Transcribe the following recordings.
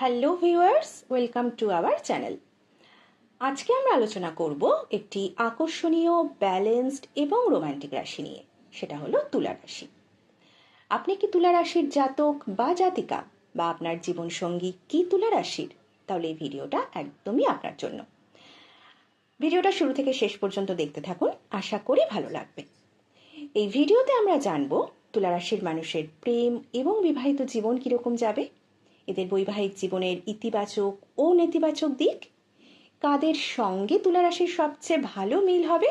Hello viewers, welcome to our channel. আজকে আমরা আলোচনা করব একটি আকর্ষণীয়, ব্যালেন্সড এবং রোমান্টিক রাশি নিয়ে, সেটা হলো তুলা রাশি। আপনি কি তুলা রাশির জাতক বা জাতিকা বা আপনার জীবনসঙ্গী কি তুলা রাশির? তাহলে এই ভিডিওটা একদমই আপনার জন্য। ভিডিওটা শুরু থেকে শেষ পর্যন্ত দেখতে থাকুন, আশা করি ভালো লাগবে। এই ভিডিওতে আমরা জানব তুলা রাশির মানুষের প্রেম এবং বিবাহিত জীবন কীরকম যাবে এদের বৈবাহিক জীবনের ইতিবাচক ও নেতিবাচক দিক। কাদের সঙ্গে তুলারাশির সবচেয়ে ভালো মিল হবে?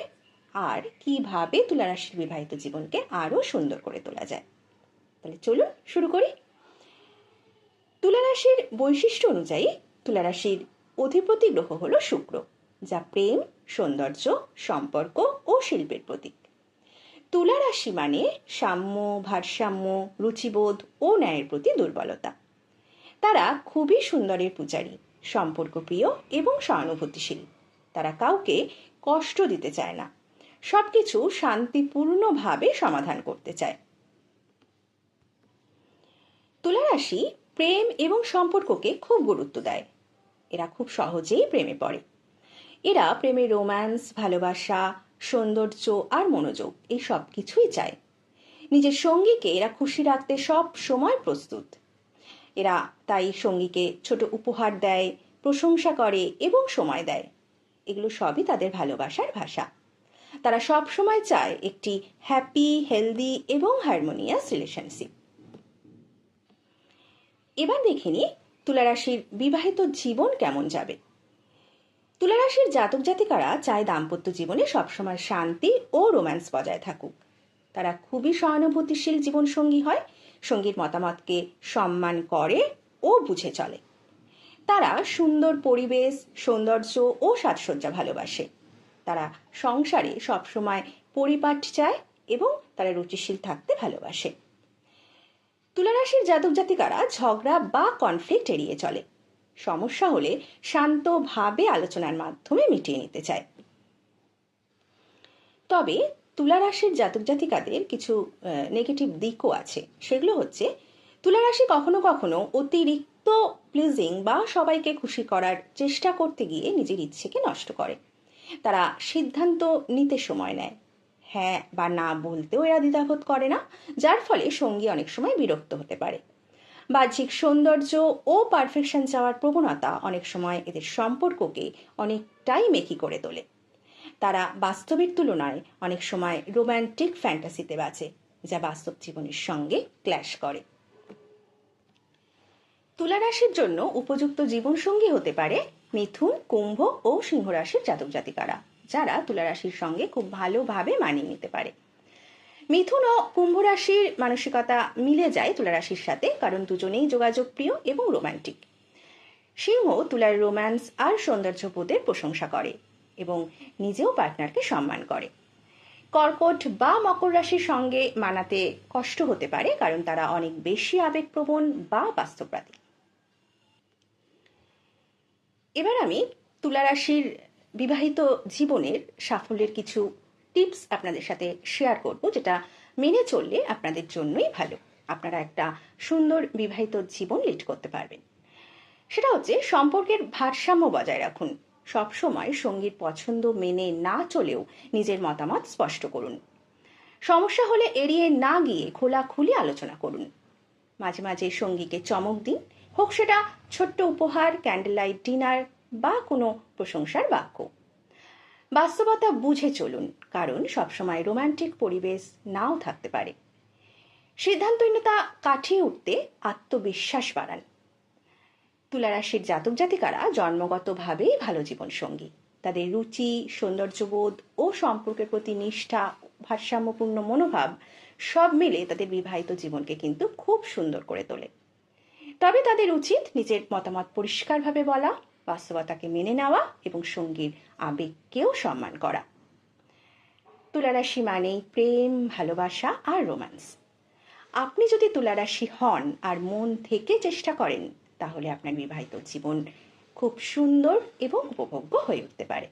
আর কীভাবে তুলারাশির বিবাহিত জীবনকে আরও সুন্দর করে তোলা যায়? তাহলে চলুন শুরু করি। তুলারাশির বৈশিষ্ট্য অনুযায়ী তুলারাশির অধিপতি গ্রহ হল শুক্র, যা প্রেম, সৌন্দর্য, সম্পর্ক ও শিল্পের প্রতীক। তুলা রাশি মানে সাম্য, ভারসাম্য, রুচিবোধ ও ন্যায়ের প্রতি দুর্বলতা। তারা খুবই সুন্দরের পূজারী, সম্পর্কপ্রিয় এবং সহানুভূতিশীল। তারা কাউকে কষ্ট দিতে চায় না, সবকিছু শান্তিপূর্ণভাবে সমাধান করতে চায়। তুলারাশি প্রেম এবং সম্পর্ককে খুব গুরুত্ব দেয়। এরা খুব সহজেই প্রেমে পড়ে। এরা প্রেমে রোম্যান্স, ভালোবাসা, সৌন্দর্য আর মনোযোগ, এই সব কিছুই চায়। নিজের সঙ্গীকে এরা খুশি রাখতে সব সময় প্রস্তুত। এরা তাই সঙ্গীকে ছোট উপহার দেয়, প্রশংসা করে এবং সময় দেয়। এগুলো সবই তাদের ভালোবাসার ভাষা। তারা সব সময় চায় একটি হ্যাপি হেলদি এবং হারমোনিয়াস রিলেশনশিপ এবার দেখে নিই তুলারাশির বিবাহিত জীবন কেমন যাবে। তুলারাশির জাতক জাতিকারা চায় দাম্পত্য জীবনে সবসময় শান্তি ও রোম্যান্স বজায় থাকুক। তারা খুবই সহানুভূতিশীল জীবনসঙ্গী হয় সঙ্গীর মতামতকে সম্মান করে ও বুঝে চলে। তারা সুন্দর পরিবেশ, সৌন্দর্য ও সাজসজ্জা ভালোবাসে। তারা সংসারে সবসময় পরিপাট চায় এবং তারা রুচিশীল থাকতে ভালোবাসে। তুলারাশির জাতক জাতিকারা ঝগড়া বা কনফ্লিক্ট এড়িয়ে চলে। সমস্যা হলে শান্তভাবে আলোচনার মাধ্যমে মিটিয়ে নিতে চায়। তবে তুলারাশির জাতক জাতিকাদের কিছু নেগেটিভ দিকও আছে। সেগুলো হচ্ছে, তুলারাশি কখনো কখনো অতিরিক্ত প্লিজিং বা সবাইকে খুশি করার চেষ্টা করতে গিয়ে নিজের ইচ্ছেকে নষ্ট করে। তারা সিদ্ধান্ত নিতে সময় নেয়। হ্যাঁ বা না বলতেও এরা দ্বিধাবোধ করে না, যার ফলে সঙ্গী অনেক সময় বিরক্ত হতে পারে। বাহ্যিক সৌন্দর্য ও পারফেকশন চাওয়ার প্রবণতা অনেক সময় এদের সম্পর্ককে অনেকটাই মেকি করে তোলে। তারা বাস্তবের তুলনায় অনেক সময় রোম্যান্টিক ফ্যান্টাসিতে বাঁচে যা বাস্তব জীবনের সঙ্গে ক্ল্যাশ করে। তুলা রাশির জন্য উপযুক্ত জীবনসঙ্গী হতে পারে মিথুন, কুম্ভ ও সিংহ রাশির জাতক জাতিকারা, যারা তুলা রাশির সঙ্গে খুব ভালোভাবে মানিয়ে নিতে পারে। মিথুন ও কুম্ভ রাশির মানসিকতা মিলে যায় তুলা রাশির সাথে, কারণ দুজনেই যোগাযোগ প্রিয় এবং রোমান্টিক। সিংহ তুলার রোম্যান্স আর সৌন্দর্যবোধের প্রশংসা করে। এবং নিজেও পার্টনারকে সম্মান করে। কর্কট বা মকর রাশির সঙ্গে মানাতে কষ্ট হতে পারে, কারণ তারা অনেক বেশি আবেগপ্রবণ বা বাস্তববাদী। এবার আমি তুলা রাশির বিবাহিত জীবনের সাফল্যের কিছু টিপস আপনাদের সাথে শেয়ার করব, যেটা মেনে চললে আপনাদের জন্যই ভালো। আপনারা একটা সুন্দর বিবাহিত জীবন লিড করতে পারবেন। সেটা হচ্ছে সম্পর্কের ভারসাম্য বজায় রাখুন। সবসময় সঙ্গীর পছন্দ মেনে না চলেও নিজের মতামত স্পষ্ট করুন। সমস্যা হলে এড়িয়ে না গিয়ে খোলাখুলি আলোচনা করুন। মাঝে মাঝে সঙ্গীকে চমক দিন, হোক সেটা ছোট্ট উপহার ক্যান্ডেল লাইট ডিনার বা কোনো প্রশংসার বাক্য। বাস্তবতা বুঝে চলুন, কারণ সবসময় রোমান্টিক পরিবেশ নাও থাকতে পারে। সিদ্ধান্তহীনতা কাটিয়ে উঠতে আত্মবিশ্বাস বাড়ান। তুলারাশির জাতক জাতিকারা জন্মগতভাবেই ভালো জীবনসঙ্গী। তাদের রুচি, সৌন্দর্যবোধ ও সম্পর্কের প্রতি নিষ্ঠা, ভারসাম্যপূর্ণ মনোভাব সব মিলে তাদের বিবাহিত জীবনকে কিন্তু খুব সুন্দর করে তোলে। তবে তাদের উচিত নিজের মতামত পরিষ্কারভাবে বলা, বাস্তবতাকে মেনে নেওয়া এবং সঙ্গীর আবেগকেও সম্মান করা। তুলারাশি মানেই প্রেম, ভালোবাসা আর রোম্যান্স। আপনি যদি তুলারাশি হন আর মন থেকে চেষ্টা করেন তাহলে আপনার বিবাহিত জীবন খুব সুন্দর এবং উপভোগ্য হয়ে উঠতে পারে।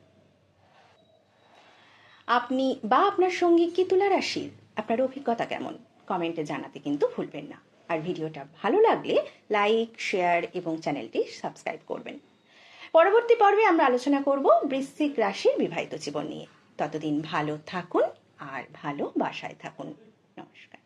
আপনি বা আপনার সঙ্গী কি তুলা রাশির আপনার অভিজ্ঞতা কেমন? কমেন্টে জানাতে কিন্তু ভুলবেন না। আর ভিডিওটা ভালো লাগলে লাইক, শেয়ার এবং চ্যানেলটি সাবস্ক্রাইব করবেন। পরবর্তী পর্বে আমরা আলোচনা করব বৃশ্চিক রাশির বিবাহিত জীবন নিয়ে। ততদিন ভালো থাকুন আর ভালো বাসায় থাকুন। নমস্কার।